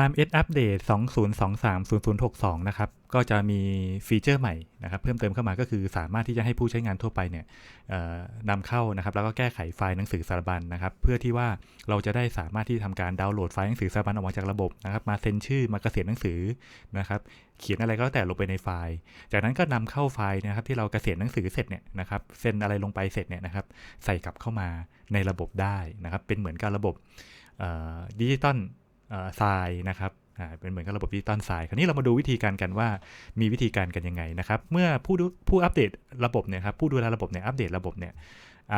RMS Update 2023-0062 นะครับ ก็จะมีฟีเจอร์ใหม่นะครับ เพิ่มเติมเข้ามาก็คือสามารถที่จะให้ผู้ใช้งานทั่วไปเนี่ยนำเข้านะครับ แล้วก็แก้ไขไฟล์หนังสือสารบัญนะครับ เพื่อที่ว่าเราจะได้สามารถที่ทำการดาวน์โหลดไฟล์หนังสือสารบัญออกมาจากระบบนะครับ มาเซ็นชื่อ มาเกษียณหนังสือนะครับ เขียนอะไรก็แต่ลงไปในไฟล์ จากนั้นก็นำเข้าไฟล์นะครับ ที่เราเกษียณหนังสือเสร็จเนี่ยนะครับ เซ็นอะไรลงไปเสร็จเนี่ยนะครับ ใส่กลับเข้ามาในระบบได้นะครับ เป็นเหมือนกับระบบดิจิตอล ทรายนะครับเป็นเหมือนกับระบบดิจิตอลทราย คราวนี้เรามาดูวิธีการกันว่ามีวิธีการกันยังไงนะครับ เมื่อผู้ผู้อัปเดตระบบเนี่ยครับผู้ดูแลระบบเนี่ยอัปเดตระบบเนี่ย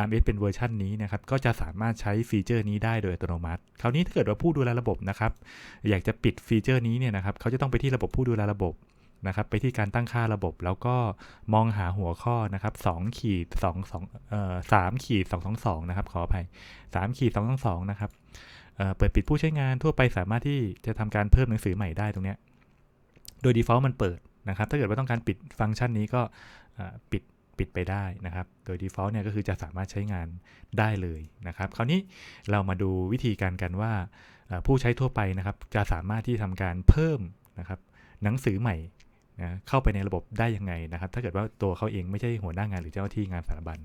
RMS เป็นเวอร์ชันนี้นะครับก็จะสามารถใช้ฟีเจอร์นี้ได้โดยอัตโนมัติ คราวนี้ถ้าเกิดว่าผู้ดูแลระบบนะครับอยากจะปิดฟีเจอร์นี้เนี่ยนะครับเขาจะต้องไปที่ระบบผู้ดูแลระบบนะครับไปที่การตั้งค่าระบบแล้วก็มองหาหัวข้อนะครับ2ขีด2 2เอ่อ3ขีด222 นะครับขออภัย3ขีด222 นะครับ เปิดปิดผู้ใช้งานทั่วไปสามารถที่จะทำการเพิ่มหนังสือใหม่ได้ตรงนี้โดย default มันเปิดนะครับ ถ้าเกิดว่าต้องการปิดฟังก์ชันนี้ก็ปิดปิดไปได้นะครับ โดย default เนี่ยก็คือจะสามารถใช้งานได้เลยนะครับ คราวนี้เรามาดูวิธีการกันว่าผู้ใช้ทั่วไปนะครับ จะสามารถที่ทำการเพิ่มนะครับหนังสือใหม่นะเข้าไปในระบบได้ยังไงนะครับ ถ้าเกิดว่าตัวเขาเองไม่ใช่หัวหน้างานหรือเจ้าหน้าที่งานสารบัญ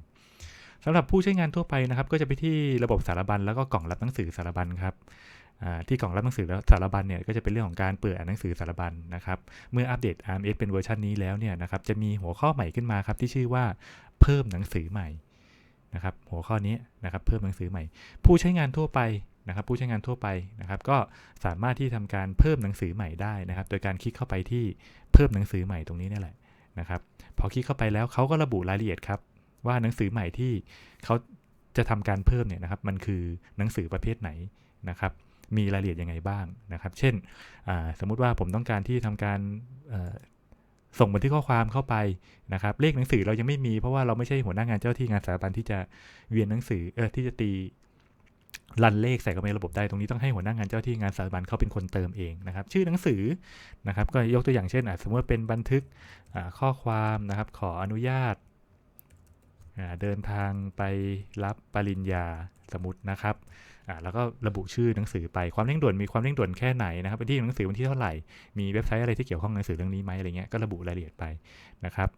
สำหรับผู้ใช้งานทั่วไปนะครับ ก็จะไปที่ระบบสารบัญแล้วก็กล่องรับหนังสือสารบัญครับที่กล่องรับหนังสือแล้วสารบัญเนี่ยก็จะเป็นเรื่องของการเปิดอ่านหนังสือสารบัญนะครับ เมื่ออัปเดต RMS เป็นเวอร์ชันนี้แล้วเนี่ยนะครับจะมีหัวข้อใหม่ขึ้นมาครับที่ชื่อว่าเพิ่มหนังสือใหม่นะครับหัวข้อนี้นะครับเพิ่มหนังสือใหม่ ผู้ใช้งานทั่วไปนะครับ ผู้ใช้งานทั่วไปนะครับ ก็สามารถที่ทำการเพิ่มหนังสือใหม่ได้นะครับ โดยการคลิกเข้าไปที่เพิ่มหนังสือใหม่ตรงนี้นี่แหละนะครับ พอคลิกเข้าไปแล้วเขาก็ระบุรายละเอียดครับ ว่าหนังสือใหม่ที่เขาจะทำการเพิ่มเนี่ยนะครับ มันคือหนังสือประเภทไหนนะครับ มีรายละเอียดยังไงบ้างนะครับ เช่นสมมุติว่าผมต้องการที่ทำการส่งบันทึกข้อความเข้าไปนะครับ เลขหนังสือเรายังไม่มีเพราะว่าเราไม่ใช่หัวหน้างานเจ้าที่งานสถาบันที่จะเวียนหนังสือเออที่จะตีรันเลขใส่เข้าไประบบได้ตรงนี้ต้องให้หัวหน้างานเจ้าที่งานสถาบันเขาเป็นคนเติมเองนะครับ ชื่อหนังสือนะครับ ก็ยกตัวอย่างเช่นสมมติเป็นบันทึกข้อความนะครับ ขออนุญาต เดินทางไปรับปริญญาสมุดนะครับแล้วก็ระบุชื่อหนังสือไปความเร่งด่วนมีความเร่งด่วนแค่ไหนนะครับเป็นที่หนังสือวันที่เท่าไหร่มีเว็บไซต์อะไรที่เกี่ยวข้องหนังสือเรื่องนี้ไหมอะไรเงี้ยก็ระบุรายละเอียดไปนะครับ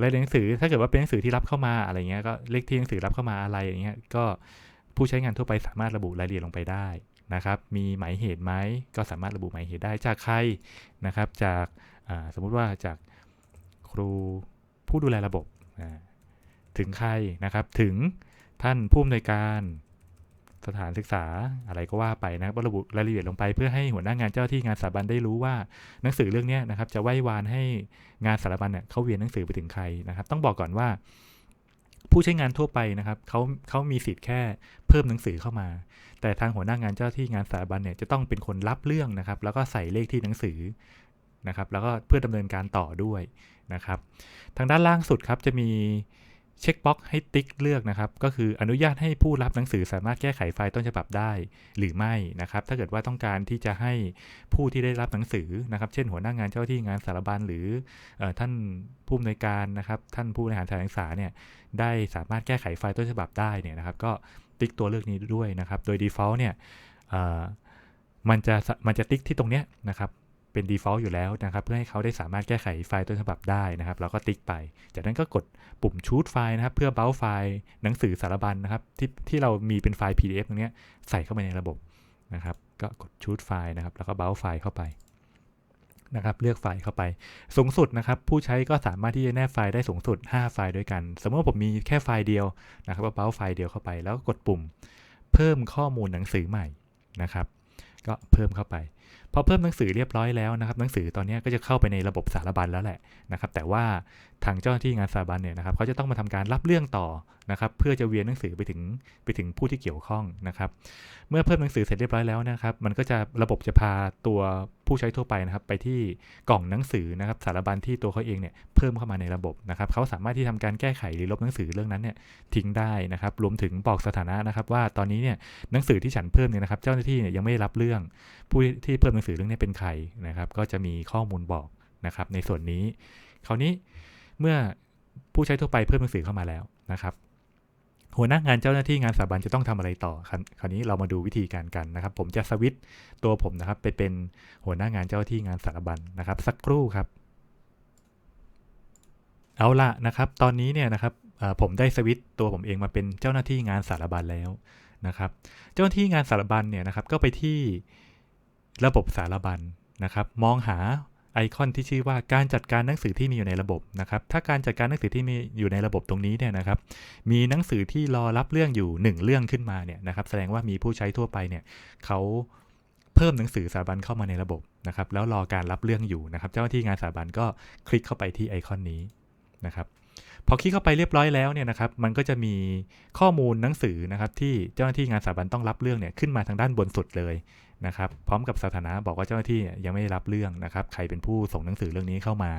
รายละเอียดหนังสือถ้าเกิดว่าเป็นหนังสือที่รับเข้ามาอะไรเงี้ยก็เลขที่หนังสือรับเข้ามาอะไรอย่างเงี้ยก็ผู้ใช้งานทั่วไปสามารถระบุรายละเอียดลงไปได้นะครับมีหมายเหตุไหมก็สามารถระบุหมายเหตุได้จากใครนะครับจากสมมุติว่าจากครูผู้ดูแลระบบ ถึงใครนะครับ ถึงท่านผู้อำนวยการสถานศึกษาอะไรก็ว่าไปนะครับระบุรายละเอียดลงไปเพื่อให้หัวหน้างานเจ้าที่งานสถาบันได้รู้ว่าหนังสือเรื่องนี้นะครับ จะไหว้วานให้งานสถาบันเนี่ยเขาเวียนหนังสือไปถึงใครนะครับ ต้องบอกก่อนว่า ผู้ใช้งานทั่วไปนะครับเขาเขามีสิทธิ์แค่เพิ่มหนังสือเข้ามา แต่ทางหัวหน้างานเจ้าที่งานสถาบันเนี่ยจะต้องเป็นคนรับเรื่องนะครับ แล้วก็ใส่เลขที่หนังสือนะครับ แล้วก็เพื่อดำเนินการต่อด้วยนะครับ ทางด้านล่างสุดครับจะมี เช็คบ็อกให้ติ๊กเลือกนะครับ ก็คืออนุญาตให้ผู้รับหนังสือสามารถแก้ไขไฟล์ต้นฉบับได้หรือไม่นะครับ ถ้าเกิดว่าต้องการที่จะให้ผู้ที่ได้รับหนังสือนะครับ เช่นหัวหน้างงานเจ้าที่งานสารบัญหรืออท่านผู้อำนวยการนะครับ ท่านผู้บริหารสถานศึกษาเนี่ยได้สามารถแก้ไขไฟล์ต้นฉบับได้เนี่ยนะครับ ก็ติ๊กตัวเลือกนี้ด้วยนะครับ โดย default เนี่ยมันจะมันจะติ๊กที่ตรงเนี้ยนะครับ เป็น default อยู่แล้วนะครับ เพื่อให้เขาได้สามารถแก้ไขไฟล์ต้นฉบับได้นะครับ เราก็ติ๊กไป จากนั้นก็กดปุ่ม choose ไฟล์นะครับ เพื่อเบ้าไฟล์หนังสือสารบัญนนะครับ ที่ที่เรามีเป็นไฟล์ PDF ตรงนี้ใส่เข้าไปในระบบนะครับ ก็กด choose ไฟล์นะครับ แล้วก็เบ้าไฟล์เข้าไปนะครับเลือกไฟล์เข้าไป สูงสุดนะครับ ผู้ใช้ก็สามารถที่จะแนบไฟล์ได้สูงสุด 5 ไฟล์ด้วยกัน สมมติว่าผมมีแค่ไฟล์เดียวนะครับก็เบ้าไฟล์เดียวเข้าไป แล้วก็กดปุ่ม เพิ่มข้อมูลหนังสือใหม่นะครับ ก็เพิ่มเข้าไป พอเพิ่มหนังสือเรียบร้อยแล้วนะครับ หนังสือตอนนี้ก็จะเข้าไปในระบบสารบัญแล้วแหละนะครับ แต่ว่าทางเจ้าหน้าที่งานสารบัญเนี่ยนะครับเขาจะต้องมาทำการรับเรื่องต่อนะครับ เพื่อจะเวียนหนังสือไปถึงไปถึงผู้ที่เกี่ยวข้องนะครับ เมื่อเพิ่มหนังสือเสร็จเรียบร้อยแล้วนะครับ มันก็จะระบบจะพาตัวผู้ใช้ทั่วไปนะครับ ไปที่กล่องหนังสือนะครับ สารบัญที่ตัวเขาเองเนี่ยเพิ่มเข้ามาในระบบนะครับเขาสามารถที่ทำการแก้ไขหรือลบหนังสือเรื่องนั้นเนี่ยทิ้งได้นะครับ รวมถึงบอกสถานะนะครับ ว่าตอนนี้เนี่ยหนังสือที่ฉันเพิ่มเนี่ยนะครับ เจ้าหน้าที่เนี่ยยังไม่รับเรื่องผู้ที่เพิ่มหนังสือเรื่องนี้เป็นใครนะครับ ก็จะมีข้อมูลบอกนะครับ ในส่วนนี้ คราวนี้เมื่อผู้ใช้ทั่วไปเพิ่มหนังสือเข้ามาแล้วนะครับหัวหน้างานเจ้าหน้าที่งานสถาบันจะต้องทำอะไรต่อครับคราวนี้เรามาดูวิธีการกันนะครับ ผมจะสวิตตัวผมนะครับ ไปเป็นหัวหน้างานเจ้าหน้าที่งานสถาบันนะครับ สักครู่ครับ เอาละนะครับ ตอนนี้เนี่ยนะครับผมได้สวิตตัวผมเองมาเป็นเจ้าหน้าที่งานสารบัญแล้วนะครับ เจ้าหน้าที่งานสารบัญเนี่ยนะครับ ก็ไปที่ ระบบสารบัญนะครับ มองหาไอคอนที่ชื่อว่าการจัดการหนังสือที่มีอยู่ในระบบนะครับ ถ้าการจัดการหนังสือที่มีอยู่ในระบบตรงนี้เนี่ยนะครับ มีหนังสือที่รอรับเรื่องอยู่ 1 เรื่องขึ้นมาเนี่ยนะครับ แสดงว่ามีผู้ใช้ทั่วไปเนี่ยเขาเพิ่มหนังสือสถาบันเข้ามาในระบบนะครับ แล้วรอการรับเรื่องอยู่นะครับ เจ้าหน้าที่งานสถาบันก็คลิกเข้าไปที่ไอคอนนี้นะครับพอคลิกเข้าไปเรียบร้อยแล้วเนี่ยนะครับ มันก็จะมีข้อมูลหนังสือนะครับที่เจ้าหน้าที่งานสถาบันต้องรับเรื่องเนี่ยขึ้นมาทางด้านบนสุดเลย นะครับพร้อมกับสถานะบอกว่าเจ้าหน้าที่ยังไม่ได้รับเรื่องนะครับใครเป็นผู้ส่งหนังสือเรื่องนี้เข้ามา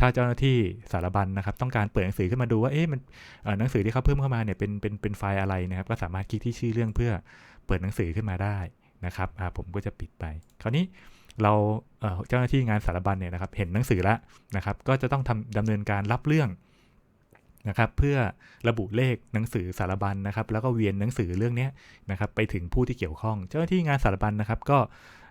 ถ้าเจ้าหน้าที่สารบัญนะครับต้องการเปิดหนังสือขึ้นมาดูว่าเอ๊ะมันหนังสือที่เขาเพิ่มเข้ามาเนี่ยเป็นเป็นเป็นไฟล์อะไรนะครับก็สามารถคลิกที่ชื่อเรื่องเพื่อเปิดหนังสือขึ้นมาได้นะครับผมก็จะปิดไป คราวนี้เราเจ้าหน้าที่งานสารบัญเนี่ยนะครับเห็นหนังสือแล้วนะครับก็จะต้องทำดำเนินการรับเรื่อง นะครับเพื่อระบุเลขหนังสือสารบัญนนะครับ แล้วก็เวียนหนังสือเรื่องนี้นะครับไปถึงผู้ที่เกี่ยวข้อง เจ้าหน้าที่งานสารบัญนนะครับก็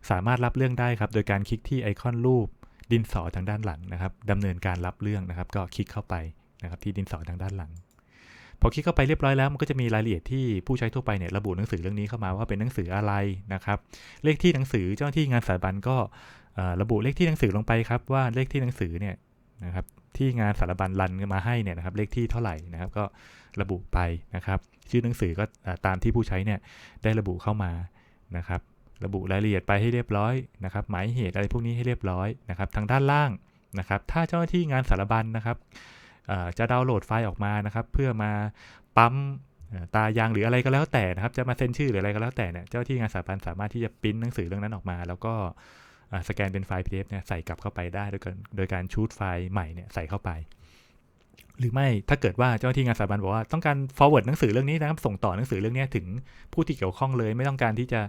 สามารถรับเรื่องได้ครับ โดยการคลิกที่ไอคอนรูปดินสอทางด้านหลังนะครับดำเนินการรับเรื่องนะครับ ก็คลิกเข้าไปนะครับที่ดินสอทางด้านหลัง พอคลิกเข้าไปเรียบร้อยแล้วมันก็จะมีรายละเอียดที่ผู้ใช้ทั่วไปเนี่ยระบุหนังสือเรื่องนี้เข้ามาว่าเป็นหนังสืออะไรนะครับ เลขที่หนังสือเจ้าหน้าที่งานสารบัญก็ระบุเลขที่หนังสือลงไปครับว่าเลขที่หนังสือเนี่ยนะครับ ที่งานสารบัญรันมาให้เนี่ยนะครับเลขที่เท่าไหร่นะครับก็ระบุไปนะครับ ชื่อหนังสือก็ตามที่ผู้ใช้เนี่ยได้ระบุเข้ามานะครับระบุรายละเอียดไปให้เรียบร้อยนะครับ หมายเหตุอะไรพวกนี้ให้เรียบร้อยนะครับ ทางด้านล่างนะครับ ถ้าเจ้าหน้าที่งานสารบัญนะครับจะดาวน์โหลดไฟล์ออกมานะครับ เพื่อมาปั๊มตายางหรืออะไรก็แล้วแต่นะครับ จะมาเซ็นชื่อหรืออะไรก็แล้วแต่เนี่ยเจ้าที่งานสารบัญสามารถที่จะพิมพ์หนังสือเรื่องนั้นออกมา แล้วก็ สแกนเป็นไฟล์ PDF เนี่ยใส่กลับเข้าไปได้ โดยการโดยการชูดไฟล์ใหม่เนี่ยใส่เข้าไป หรือไม่ถ้าเกิดว่าเจ้าหน้าที่งานสถาบันบอกว่าต้องการ forward หนังสือเรื่องนี้นะครับ ส่งต่อหนังสือเรื่องนี้ถึงผู้ที่เกี่ยวข้องเลย ไม่ต้องการที่จะ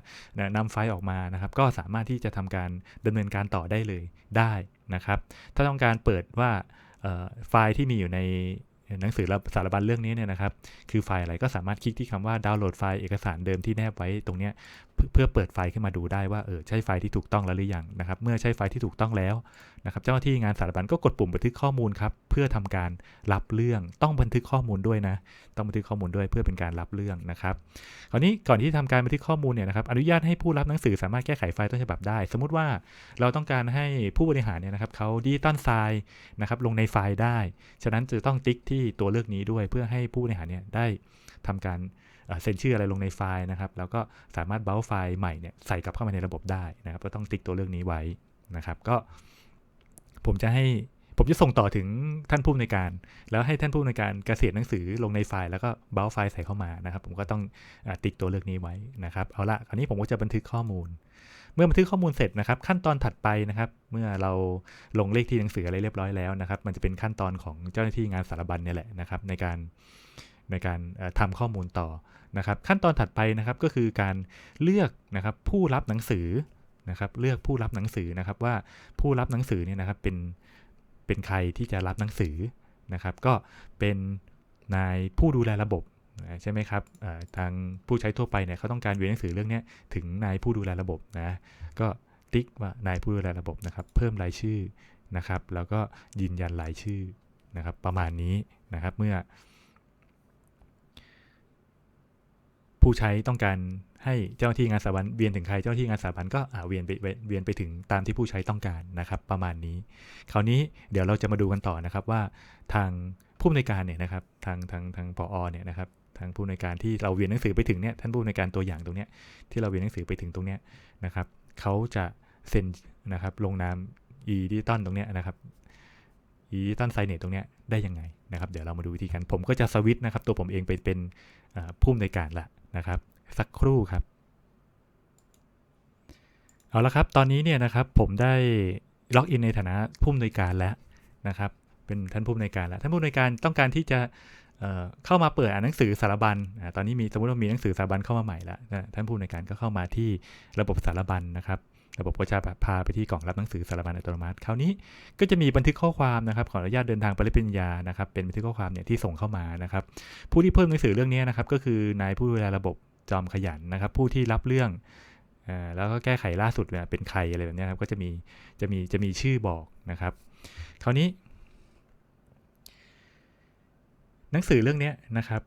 นำไฟล์ออกมานะครับ ก็สามารถที่จะทำการดำเนินการต่อได้เลยได้นะครับ ถ้าต้องการเปิดว่าไฟล์ที่มีอยู่ใน หนังสือสารบัญเรื่องนี้เนี่ยนะครับ คือไฟล์อะไรก็สามารถคลิกที่คำว่าดาวน์โหลดไฟล์เอกสารเดิมที่แนบไว้ตรงนี้เพื่อเปิดไฟล์ขึ้นมาดูได้ว่าเออใช่ไฟล์ที่ถูกต้องแล้วหรือยังนะครับ เมื่อใช่ไฟล์ที่ถูกต้องแล้วนะครับเจ้าหน้าที่งานสารบัญก็กดปุ่มบันทึกข้อมูลครับเพื่อทำการรับเรื่องต้องบันทึกข้อมูลด้วยนะ ต้องบันทึกข้อมูลด้วยเพื่อเป็นการรับเรื่องนะครับคราวนี้ก่อนที่ทำการบันทึกข้อมูลเนี่ยนะครับอนุญาตให้ผู้รับหนังสือสามารถแก้ไขไฟล์ต้นฉบับได้ สมมุติว่าเราต้องการให้ผู้บริหารเนี่ยนะครับเขาดิจิตอลไฟล์นะครับลงในไฟล์ได้ ฉะนั้นจะต้องติ๊กที่ตัวเลือกนี้ด้วยเพื่อให้ผู้บริหารเนี่ยได้ทำการเซ็นชื่ออะไรลงในไฟล์นะครับ แล้วก็สามารถเบราไฟล์ใหม่เนี่ยใส่กลับเข้ามาในระบบได้นะครับ ก็ต้องติ๊กตัวเรื่องนี้ไว้นะครับ ก็ผมจะให้ผมจะส่งต่อถึงท่านผู้ในการ แล้วให้ท่านผู้ในการเกษียณหนังสือลงในไฟล์แล้วก็เบราไฟล์ใส่เข้ามานะครับ ผมก็ต้องอติ๊กตัวเลือกนี้ไว้นะครับ เอาละคราวนี้ผมก็จะบันทึกข้อมูล เมื่อบันทึกข้อมูลเสร็จนะครับ ขั้นตอนถัดไปนะครับ เมื่อเราลงเลขที่หนังสืออะไรเรียบร้อยแล้วนะครับ มันจะเป็นขั้นตอนของเจ้าหน้าที่งานสารบัญเนี่ยแหละนะครับ ในการในการทำข้อมูลต่อนะครับ ขั้นตอนถัดไปนะครับก็คือการเลือกนะครับผู้รับหนังสือนะครับเลือกผู้รับหนังสือนะครับว่าผู้รับหนังสือเนี่ยนะครับเป็นเป็นใครที่จะรับหนังสือนะครับ ก็เป็นนายผู้ดูแลระบบ ใช่ไหมครับทางผู้ใช้ทั่วไปเนี่ยเขาต้องการเวียนหนังสือเรื่องนี้ถึงนายผู้ดูแลระบบนะก็ติ๊กว่านายผู้ดูแลระบบนะครับ เพิ่มรายชื่อนะครับ แล้วก็ยืนยันรายชื่อนะครับ ประมาณนี้นะครับเมื่อ ผู้ใช้ต้องการให้เจ้าหน้าที่งานสถาบันเวียนถึงใครเจ้าหน้าที่งานสถาบันก็เวียนไปเวียนไปถึงตามที่ผู้ใช้ต้องการนะครับ ประมาณนี้ คราวนี้เดี๋ยวเราจะมาดูกันต่อนะครับว่าทางผู้อำนวยการเนี่ยนะครับ ทางทางทางปอเนี่ยนะครับ ทางผู้อำนวยการที่เราเวียนหนังสือไปถึงเนี่ยท่านผู้อำนวยการตัวอย่างตรงเนี้ยที่เราเวียนหนังสือไปถึงตรงเนี้ยนะครับเขาจะเซ็นนะครับลงนามอีดิจิตอลตรงเนี้ยนะครับอีดิจิตอลไซเนตตรงเนี้ยได้ยังไงนะครับเดี๋ยวเรามาดูวิธีกันผมก็จะสวิตนะครับตัวผมเองไปเป็นผู้อำนวยการละนะครับ สักครู่ครับเอาละครับ ตอนนี้เนี่ยนะครับผมได้ล็อกอินในฐานะผู้อำนวยการแล้วนะครับ เป็นท่านผู้อำนวยการแล้วท่านผู้อำนวยการต้องการที่จะ เข้ามาเปิดอ่านหนังสือสารบัญตอนนี้มีสมมติว่ามีหนังสือสารบัญเข้ามาใหม่แล้วท่านผู้อำนการก็เข้ามาที่ระบบสารบัญนะครับ ระบบก็จะพาไปที่กล่องรับหนังสือสารบัญอัตโนมัติ คราวนี้ก็จะมีบันทึกข้อความนะครับขออนุญาตเดินทางไปริปริญญานะครับ เป็นบันทึกข้อความเนี่ยที่ส่งเข้ามานะครับ ผู้ที่เพิ่มหนังสือเรื่องนี้นะครับ ก็คือนายผู้ดูแลระบบจอมขยันนะครับ ผู้ที่รับเรื่องแล้วก็แก้ไขล่าสุดเนี่ยเป็นใครอะไรแบบนี้ครับก็จะมีจะมีจะมีชื่อบอกนะครับ คราวนี้ หนังสือเรื่องนี้นะครับ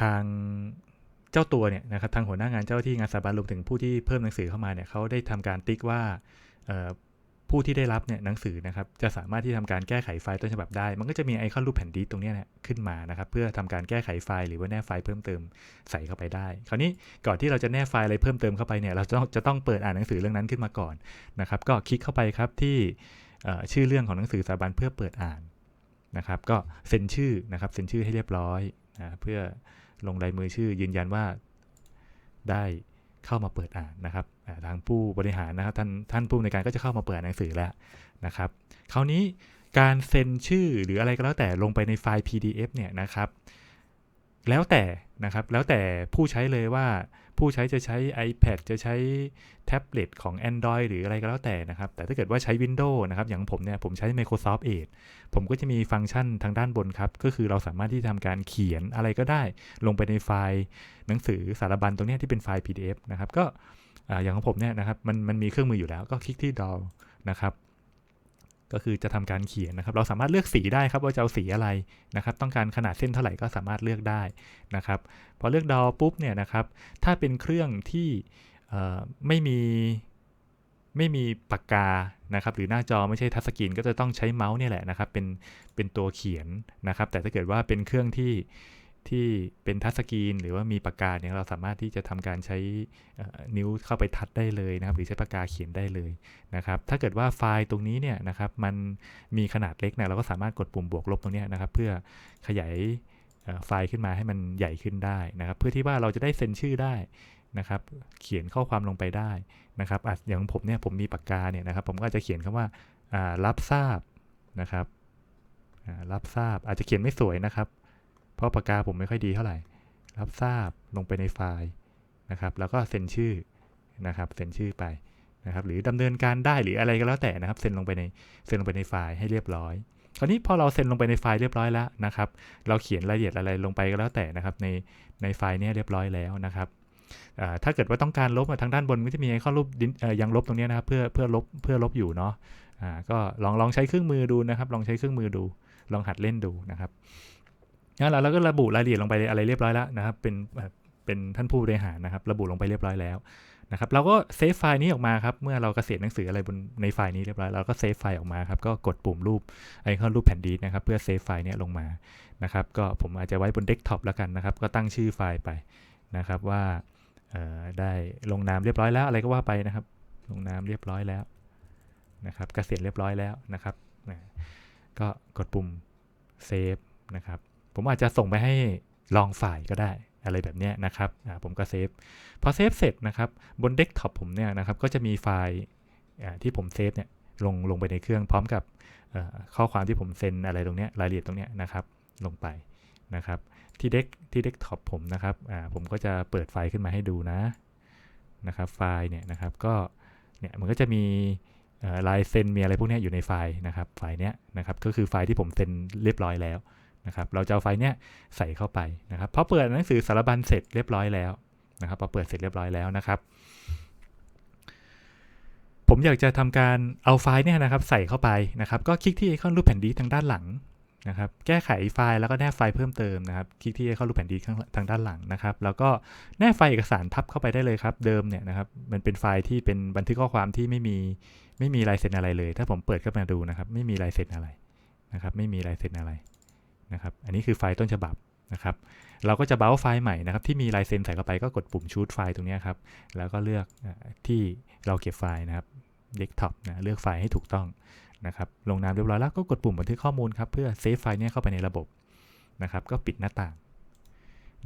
ทางเจ้าตัวเนี่ยนะครับทางหัวหน้างานเจ้าที่งานสถาบันรวมถึงผู้ที่เพิ่มหนังสือเข้ามาเนี่ยเขาได้ทำการติ๊กว่าผู้ที่ได้รับเนี่ยหนังสือนะครับจะสามารถที่ทำการแก้ไขไฟล์ต้นฉบับได้ มันก็จะมีไอคอนรูปแผ่นดิสตรงนี้นะขึ้นมานะครับเพื่อทำการแก้ไขไฟล์หรือว่าแนบไฟล์เพิ่มเติมใส่เข้าไปได้ คราวนี้ก่อนที่เราจะแนบไฟล์อะไรเพิ่มเติมเข้าไปเนี่ยเราจะต้องจะต้องเปิดอ่านหนังสือเรื่องนั้นขึ้นมาก่อนนะครับก็คลิกเข้าไปครับที่ชื่อเรื่องของหนังสือสถาบันเพื่อเปิดอ่าน นะครับ ก็เซ็นชื่อนะครับเซ็นชื่อให้เรียบร้อยนะเพื่อลงลายมือชื่อยืนยันว่าได้เข้ามาเปิดอ่านนะครับทางผู้บริหารนะครับท่านท่านผู้ในการก็จะเข้ามาเปิดหนังสือแล้วนะครับ คราวนี้การเซ็นชื่อหรืออะไรก็แล้วแต่ลงไปในไฟล์ PDF เนี่ยนะครับ แล้วแต่นะครับแล้วแต่ผู้ใช้เลยว่า ผู้ใช้จะใช้ iPad จะใช้แท็บเล็ตของ Android หรืออะไรก็แล้วแต่นะครับ แต่ถ้าเกิดว่าใช้ Windows นะครับ อย่างผมเนี่ย ผมใช้ Microsoft Edge ผมก็จะมีฟังก์ชันทางด้านบนครับ ก็คือเราสามารถที่ทำการเขียนอะไรก็ได้ ลงไปในไฟล์หนังสือสารบัญตรงนี้ที่เป็นไฟล์ PDF นะครับ ก็อย่างของผมเนี่ยนะครับ มันมันมีเครื่องมืออยู่แล้ว ก็คลิกที่ Draw นะครับ ก็คือจะทำการเขียนนะครับ เราสามารถเลือกสีได้ครับว่าจะเอาสีอะไรนะครับ ต้องการขนาดเส้นเท่าไหร่ก็สามารถเลือกได้นะครับ พอเลือกดอปุ๊บเนี่ยนะครับ ถ้าเป็นเครื่องที่ไม่มีไม่มีปากกานะครับ หรือหน้าจอไม่ใช่ทัชสกรีนก็จะต้องใช้เมาส์เนี่ยแหละนะครับ เป็นเป็นตัวเขียนนะครับ แต่ถ้าเกิดว่าเป็นเครื่องที่ ที่เป็นทัชสกรีนหรือว่ามีปากกาเนี่ยเราสามารถที่จะทำการใช้นิ้วเข้าไปทัดได้เลยนะครับ หรือใช้ปากกาเขียนได้เลยนะครับ ถ้าเกิดว่าไฟล์ตรงนี้เนี่ยนะครับมันมีขนาดเล็กเนี่ยเราก็สามารถกดปุ่มบวกลบตรงนี้นะครับ เพื่อขยายไฟล์ขึ้นมาให้มันใหญ่ขึ้นได้นะครับ เพื่อที่ว่าเราจะได้เซ็นชื่อได้นะครับ เขียนข้อความลงไปได้นะครับออย่างผมเนี่ยผมมีปากกาเนี่ยนะครับ ผมก็จะเขียนคำว่ารับทราบนะครับรับทราบอาจจะเขียนไม่สวยนะครับ เพราะปากกาผมไม่ค่อยดีเท่าไหร่ รับทราบลงไปในไฟล์นะครับ แล้วก็เซ็นชื่อนะครับ เซ็นชื่อไปนะครับ หรือดำเนินการได้หรืออะไรก็แล้วแต่นะครับ เซ็นลงไปในเซ็นลงไปในไฟล์ให้เรียบร้อยคราวนี้พอเราเซ็นลงไปในไฟล์เรียบร้อยแล้วนะครับ เราเขียนรายละเอียดอะไรลงไปก็แล้วแต่นะครับ ในในไฟล์นี้เรียบร้อยแล้วนะครับถ้าเกิดว่าต้องการลบทางด้านบนก็จะมีไอคอนลบยังลบตรงนี้นะครับเพื่อเพื่อลบเพื่อลบอยู่เนาะก็ลองลองใช้เครื่องมือดูนะครับ ลองใช้เครื่องมือดู ลองหัดเล่นดูนะครับ งั้นเราก็ระบุรายละเอียดลงไปอะไรเรียบร้อยแล้วนะครับ เป็นเป็นท่านผู้บริหารนะครับ ระบุลงไปเรียบร้อยแล้วนะครับ เราก็เซฟไฟล์นี้ออกมาครับ เมื่อเราเกษียณหนังสืออะไรบนในไฟล์นี้เรียบร้อยเราก็เซฟไฟล์ออกมาครับ ก็กดปุ่มรูปไอคอนรูปแผ่นดินนะครับ เพื่อเซฟไฟล์นี้ลงมานะครับ ก็ผมอาจจะไว้บนเดสก์ท็อปแล้วกันนะครับ ก็ตั้งชื่อไฟล์ไปนะครับว่าได้ลงนามเรียบร้อยแล้วอะไรก็ว่าไปนะครับ ลงนามเรียบร้อยแล้วนะครับเกษียณเรียบร้อยแล้วนะครับ ก็กดปุ่มเซฟนะครับ ผมอาจจะส่งไปให้ลองฝ่ายก็ได้อะไรแบบนี้นะครับผมก็เซฟพอเซฟเสร็จนะครับบนเดสก์ท็อปผมเนี่ยนะครับก็จะมีไฟล์ที่ผมเซฟเนี่ยลงลงไปในเครื่องพร้อมกับข้อความที่ผมเซ็นอะไรตรงนี้รายละเอียดตรงนี้นะครับลงไปนะครับที่เด็กที่เดสก์ท็อปผมนะครับผมก็จะเปิดไฟล์ขึ้นมาให้ดูนะนะครับไฟล์เนี่ยนะครับก็เนี่ยมันก็จะมีลายเซ็นมีอะไรพวกนี้อยู่ในไฟล์นะครับไฟล์เนี้ยนะครับก็คือไฟล์ที่ผมเซ็นเรียบร้อยแล้ว นะครับเราจะเอาไฟล์เนี้ยใส่เข้าไปนะครับพอเปิดหนังสือสารบัญเสร็จเรียบร้อยแล้วนะครับพอเปิดเสร็จเรียบร้อยแล้วนะครับ ผมอยากจะทำการเอาไฟล์เนี่ยนะครับใส่เข้าไปนะครับ ก็คลิกที่ไอคอนรูปแผ่นดินทางด้านหลังนะครับ แก้ไขไฟล์แล้วก็แนบไฟล์เพิ่มเติมนะครับ คลิกที่ไอคอนรูปแผ่นดินทางด้านหลังนะครับ แล้วก็แนบไฟล์เอกสารทับเข้าไปได้เลยครับ เดิมเนี่ยนะครับ มันเป็นไฟล์ที่เป็นบันทึกข้อความที่ไม่มีไม่มีลายเซ็นอะไรเลย ถ้าผมเปิดเข้ามาดูนะครับ ไม่มีลายเซ็นอะไรนะครับ ไม่มีลายเซ็นอะไร นะครับ อันนี้คือไฟล์ต้นฉบับนะครับ เราก็จะเบราว์ไฟล์ใหม่นะครับที่มีลายเซ็นใส่เข้าไปก็กดปุ่มชูดไฟล์ตรงนี้ครับ แล้วก็เลือกที่เราเก็บไฟล์นะครับเดสก์ท็อปนะเลือกไฟล์ให้ถูกต้องนะครับ ลงนามเรียบร้อยแล้วก็กดปุ่มบันทึกข้อมูลครับเพื่อเซฟไฟล์นี้เข้าไปในระบบนะครับ ก็ปิดหน้าต่าง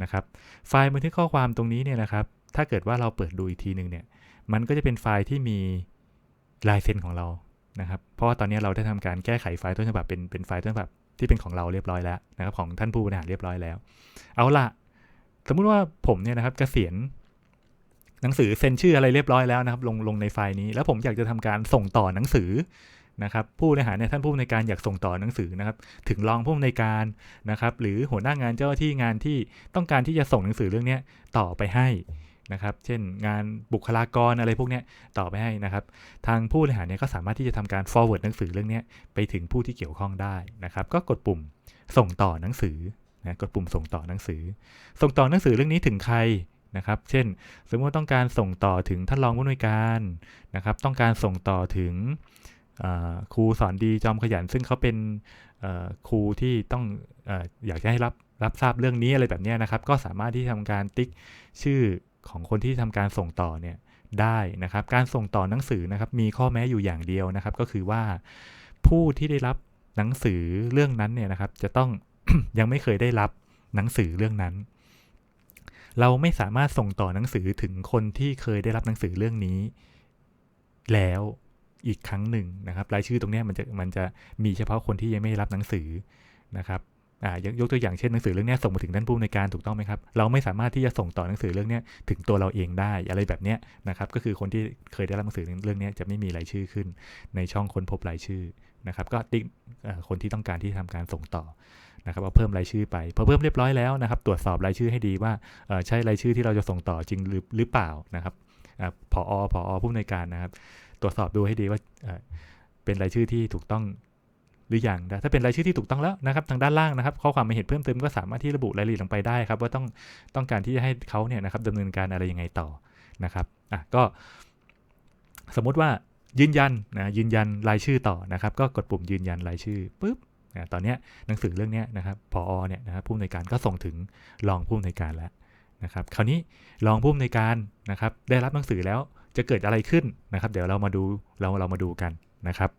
นะครับ ไฟล์บันทึกข้อความตรงนี้เนี่ยนะครับ ถ้าเกิดว่าเราเปิดดูอีกทีหนึ่งเนี่ย มันก็จะเป็นไฟล์ที่มีลายเซ็นของเรานะครับ เพราะว่าตอนนี้เราได้ทำการแก้ไขไฟล์ต้นฉบับเป็นเป็นไฟล์ต้นฉบับ ที่เป็นของเราเรียบร้อยแล้วนะครับของท่านผู้บริหารเรียบร้อยแล้ว เอาละสมมุติว่าผมเนี่ยนะครับเกษียณหนังสือเซ็นชื่ออะไรเรียบร้อยแล้วนะครับลงลงในไฟล์นี้ แล้วผมอยากจะทำการส่งต่อหนังสือนะครับผู้บริหารเนี่ยท่านผู้ในการอยากส่งต่อหนังสือนะครับ ถึงรองผู้ในการนะครับ หรือหัวหน้างานเจ้าหน้าที่งานที่ต้องการที่จะส่งหนังสือเรื่องนี้ต่อไปให้ นะครับ เช่นงานบุคลากรอะไรพวกนี้ต่อไปให้นะครับ ทางผู้บริหารเนี่ยก็สามารถที่จะทำการ forward หนังสือเรื่องนี้ไปถึงผู้ที่เกี่ยวข้องได้นะครับ ก็กดปุ่มส่งต่อหนังสือนะกดปุ่มส่งต่อหนังสือ ส่งต่อหนังสือเรื่องนี้ถึงใครนะครับ เช่น สมมติว่าต้องการส่งต่อถึงท่านรองผู้อำนวยการนะครับ ต้องการส่งต่อถึงครูสอนดีจอมขยัน ซึ่งเขาเป็นครูที่ต้องออยากจะให้รับรับทราบเรื่องนี้อะไรแบบนี้นะครับ ก็สามารถที่ทำการติ๊กชื่อ ของคนที่ทำการส่งต่อเนี่ยได้นะครับ การส่งต่อหนังสือนะครับมีข้อแม้อยู่อย่างเดียวนะครับ ก็คือว่าผู้ที่ได้รับหนังสือเรื่องนั้นเนี่ยนะครับ จะต้องยังไม่เคยได้รับหนังสือเรื่องนั้น เราไม่สามารถส่งต่อหนังสือถึงคนที่เคยได้รับหนังสือเรื่องนี้ แล้วอีกครั้งหนึ่งนะครับ รายชื่อตรงนี้มันจะมันจะมีเฉพาะคนที่ยังไม่ได้รับหนังสือนะครับ อ่ายกตัวอย่างเช่นหนังสือเรื่องนี้ส่งมาถึงท่านผู้ในการถูกต้องไหมครับเราไม่สามารถที่จะส่งต่อหนังสือเรื่องนี้ถึงตัวเราเองได้อะไรแบบนี้นะครับก็คือคนที่เคยได้รับหนังสือเรื่องนี้จะไม่มีรายชื่อขึ้น ในช่องค้นพบรายชื่อนะครับก็ติ๊กคนที่ต้องการที่ทำการส่งต่อนะครับเอาเพิ่มรายชื่อไปพอเพิ่มเรียบร้อยแล้วนะครับ ตรวจสอบรายชื่อให้ดีว่าใช่รายชื่อที่เราจะส่งต่อจริงหรือหรือเปล่านะครับผอผอผู้ในการนะครับ ตรวจสอบดูให้ดีว่าเป็นรายชื่อที่ถูกต้อง หรืออย่างถ้าเป็นรายชื่อที่ถูกต้องแล้วนะครับทางด้านล่างนะครับ ข้อความมาเหตุเพิ่มเติมก็สามารถที่ระบุรายละเอียดลงไปได้ครับ ว่าต้องต้องการที่จะให้เขาเนี่ยนะครับดำเนินการอะไรยังไงต่อนะครับอะก็สมมุติว่ายืนยันนะยืนยันรายชื่อต่อนะครับ ก็กดปุ่มยืนยันรายชื่อปุ๊บนะตอนนี้หนังสือเรื่องนี้นะครับพอเนี่ยนะครับผู้อำนวยการก็ส่งถึงรองผู้อำนวยการแล้วนะครับ คราวนี้รองผู้อำนวยการนะครับ ได้รับหนังสือแล้วจะเกิดอะไรขึ้นนะครับ เดี๋ยวเรามาดูเราเรามาดูกันนะครับ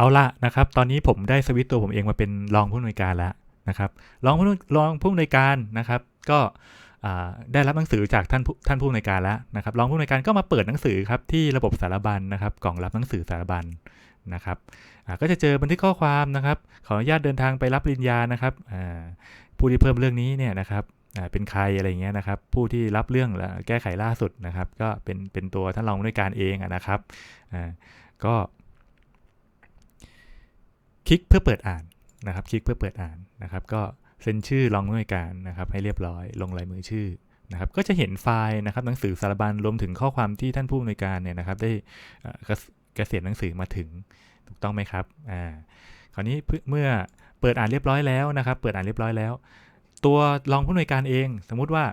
เอาละนะครับ ตอนนี้ผมได้สวิตตัวผมเองมาเป็นรองผู้อำนวยการแล้วนะครับรองผู้รองผู้อำนวยการนะครับ ก็ได้รับหนังสือจากท่านท่านผู้อำนวยการแล้วนะครับรองผู้อำนวยการก็มาเปิดหนังสือครับที่ระบบสารบัญนะครับ กล่องรับหนังสือสารบัญนะครับก็จะเจอบันทึกข้อความนะครับ ขออนุญาตเดินทางไปรับปริญญานะครับผู้ที่เพิ่มเรื่องนี้เนี่ยนะครับเป็นใครอะไรเงี้ยนะครับ ผู้ที่รับเรื่องแก้ไขล่าสุดนะครับ ก็เป็นเป็นตัวท่านรองผู้อำนวยการเองนะครับก็ ลิกเพื่อเปิดอ่านนะครับ คลิกเพื่อเปิดอ่านนะครับ ก็เซ็นชื่อรองผู้อำนวยการนะครับ ให้เรียบร้อยลงลายมือชื่อนะครับ ก็จะเห็นไฟล์นะครับ หนังสือสารบัญรวมถึงข้อความที่ท่านผู้อำนวยการเนี่ยนะครับ ได้เกษียณหนังสือมาถึงถูกต้องไหมครับอ่าคราวนี้เมื่อเปิดอ่านเรียบร้อยแล้วนะครับ เปิดอ่านเรียบร้อยแล้ว ตัวรองผู้อำนวยการเอง สมมุติว่า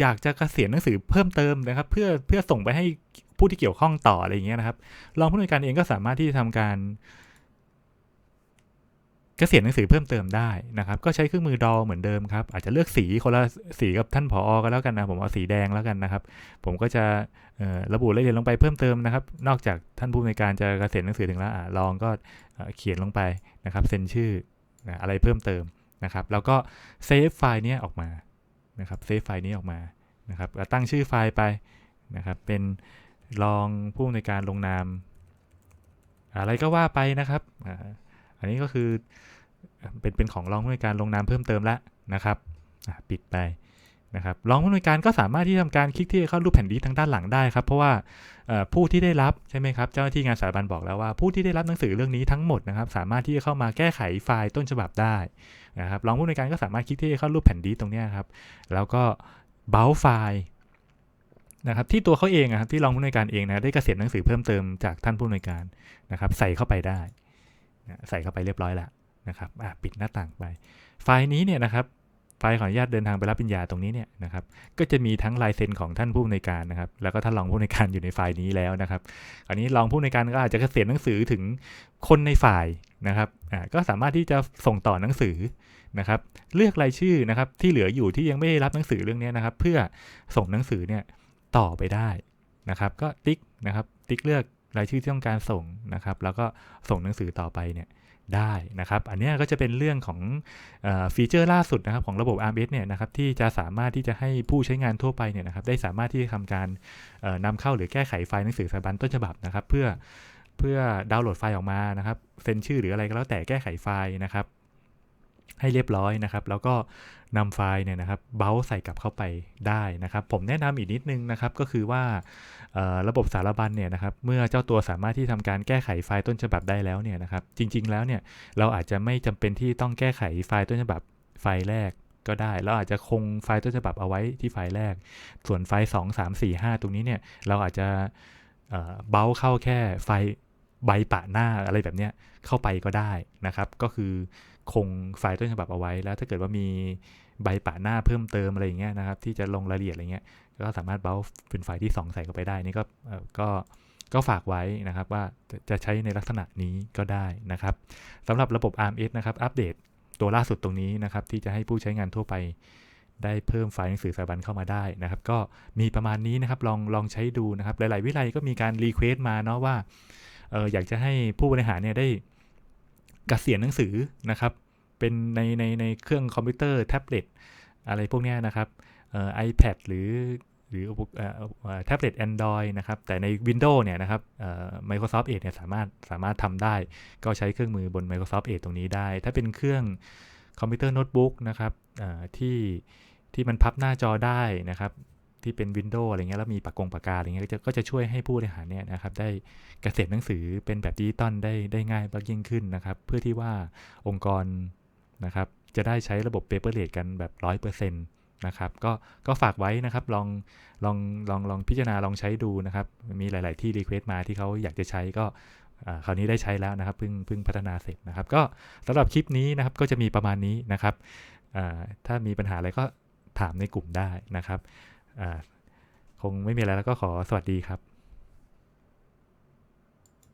อยากจะเกษียณหนังสือเพิ่มเติมนะครับ เพื่อเพื่อส่งไปให้ผู้ที่เกี่ยวข้องต่ออะไรอย่างเงี้ยนะครับรองผู้อำนวยการเองก็สามารถที่จะทำการ ก็เสียหนังสือเพิ่มเติมได้นะครับ ก็ใช้เครื่องมือดอเหมือนเดิมครับ อาจจะเลือกสีคนละสีกับท่านผออก็แล้วกันนะ ผมเอาสีแดงแล้วกันนะครับ ผมก็จะระบุรายละเอียดลงไปเพิ่มเติมนะครับ นอกจากท่านผู้ในการจะเกษียณหนังสือถึงแล้วลองก็เขียนลงไปนะครับ เซ็นชื่ออะไรเพิ่มเติมนะครับ แล้วก็เซฟไฟล์นี้ออกมานะครับ เซฟไฟล์นี้ออกมานะครับตั้งชื่อไฟล์ไปนะครับ เป็นลองผู้ในการลงนาม อะไรก็ว่าไปนะครับ อันนี้ก็คือเป็นเป็นของรองผู้ในการลงนามเพิ่มเติมแล้วนะครับปิดไปนะครับรองผู้ในการก็สามารถที่ทำการคลิกที่เข้ารูปแผ่นดินทางด้านหลังได้ครับ เพราะว่าผู้ที่ได้รับใช่ไหมครับเจ้าหน้าที่งานสถาบัญบอกแล้วว่าผู้ที่ได้รับหนังสือเรื่องนี้ทั้งหมดนะครับ สามารถที่จะเข้ามาแก้ไขไฟล์ต้นฉบับได้นะครับรองผู้ในการก็สามารถคลิกที่เข้ารูปแผ่นดินตรงนี้ครับแล้วก็เบราไฟล์นะครับที่ตัวเขาเองนะครับที่รองผู้ในการเองนะได้กเกษียณหนังสือเพิ่มเติมจากท่านผู้ในการนะครับ ใส่เข้าไปได้ ใส่เข้าไปเรียบร้อยแล้วนะครับปิดหน้าต่างไป ไฟล์นี้เนี่ยนะครับไฟล์ขออนุญาตเดินทางไปรับปริญญาตรงนี้เนี่ยนะครับ ก็จะมีทั้งลายเซ็นของท่านผู้ในวยการนะครับ แล้วก็ท่านรองผู้ในวยการอยู่ในไฟล์นี้แล้วนะครับคราวนี้รองผู้ในวยการก็อาจจะเกษียณหนังสือถึงคนในฝ่ายนะครับ อ่า ก็สามารถที่จะส่งต่อหนังสือนะครับ เลือกรายชื่อนะครับที่เหลืออยู่ที่ยังไม่ได้รับหนังสือเรื่องนี้นะครับ เพื่อส่งหนังสือเนี่ยต่อไปได้นะครับ ก็ติ๊กนะครับ ติ๊กเลือก รายชื่อที่ต้องการส่งนะครับ แล้วก็ส่งหนังสือต่อไปเนี่ยได้นะครับ อันนี้ก็จะเป็นเรื่องของฟีเจอร์ล่าสุดนะครับของระบบ RMS เนี่ยนะครับที่จะสามารถที่จะให้ผู้ใช้งานทั่วไปเนี่ยนะครับได้สามารถที่จะทำการนำเข้าหรือแก้ไขไฟล์หนังสือสถาบันต้นฉบับนะครับ เพื่อเพื่อดาวน์โหลดไฟล์ออกมานะครับเซ็นชื่อหรืออะไรก็แล้วแต่แก้ไขไฟล์นะครับ ให้เรียบร้อยนะครับ แล้วก็นำไฟล์เนี่ยนะครับเบลใส่กลับเข้าไปได้นะครับ ผมแนะนำอีกนิดนึงนะครับก็คือว่าระบบสารบัญเนี่ยนะครับเมื่อเจ้าตัวสามารถที่ทำการแก้ไขไฟล์ต้นฉบับได้แล้วเนี่ยนะครับ จริง ๆ แล้วเนี่ยเราอาจจะไม่จำเป็นที่ต้องแก้ไขไฟล์ต้นฉบับไฟล์แรกก็ได้เราอาจจะคงไฟล์ต้นฉบับเอาไว้ที่ไฟล์แรก ส่วนไฟล์ 2 3 4 5 ตรงนี้เนี่ยเราอาจจะเบลเข้าแค่ไฟล์ใบปะหน้าอะไรแบบเนี้ยเข้าไปก็ได้นะครับ ก็คือ คงไฟล์ต้นฉบับเอาไว้ แล้วถ้าเกิดว่ามีใบปะหน้าเพิ่มเติมอะไรอย่างเงี้ยนะครับ ที่จะลงรายละเอียดอะไรเงี้ย ก็สามารถเบลเป็นไฟล์ที่ 2 ใส่เข้าไปได้นี่ก็ก็ก็ฝากไว้นะครับว่าจะใช้ในลักษณะนี้ก็ได้นะครับสำหรับระบบ ARMS นะครับ อัปเดตตัวล่าสุดตรงนี้นะครับ ที่จะให้ผู้ใช้งานทั่วไปได้เพิ่มไฟล์หนังสือสถาบันเข้ามาได้นะครับ ก็มีประมาณนี้นะครับลองลองใช้ดูนะครับ หลาย ๆ วิไลก็มีการรีเควสต์มาเนาะว่าอออยากจะให้ผู้บริหารเนี่ยได้ กเกษียณหนังสือนะครับ เป็นในในในเครื่องคอมพิวเตอร์แท็บเล็ตอะไรพวกนี้นะครับออ iPad หรือหรือแท็บเล็ต Android นะครับ แต่ใน Windows เนี่ยนะครับ Microsoft Edge เนี่ยสามารถสามารถทำได้ ก็ใช้เครื่องมือบน Microsoft Edge ตรงนี้ได้ ถ้าเป็นเครื่องคอมพิวเตอร์โน้ตบุ๊กนะครับที่ที่มันพับหน้าจอได้นะครับ ที่เป็น Windows อะไรเงี้ยแล้วมีปากกงปากกาอะไรเงี้ยก็จะก็จะช่วยให้ผู้บริหารเนี่ยนะครับได้เกษตรหนังสือเป็นแบบดิจิตอลได้ได้ง่ายมากยิ่งขึ้นนะครับ เพื่อที่ว่าองค์กรนะครับจะได้ใช้ระบบ Paperless กันแบบ100%นะครับก็ก็ฝากไว้นะครับลองลองลองลองพิจารณาลองใช้ดูนะครับ มีหลาย ๆ ที่รีเควสต์มาที่เขาอยากจะใช้ก็คราวนี้ได้ใช้แล้วนะครับเพิ่งเพิ่งพัฒนาเสร็จนะครับ ก็สำหรับคลิปนี้นะครับก็จะมีประมาณนี้นะครับถ้ามีปัญหาอะไรก็ถามในกลุ่มได้นะครับ คงไม่มีอะไรแล้วก็ขอสวัสดีครับ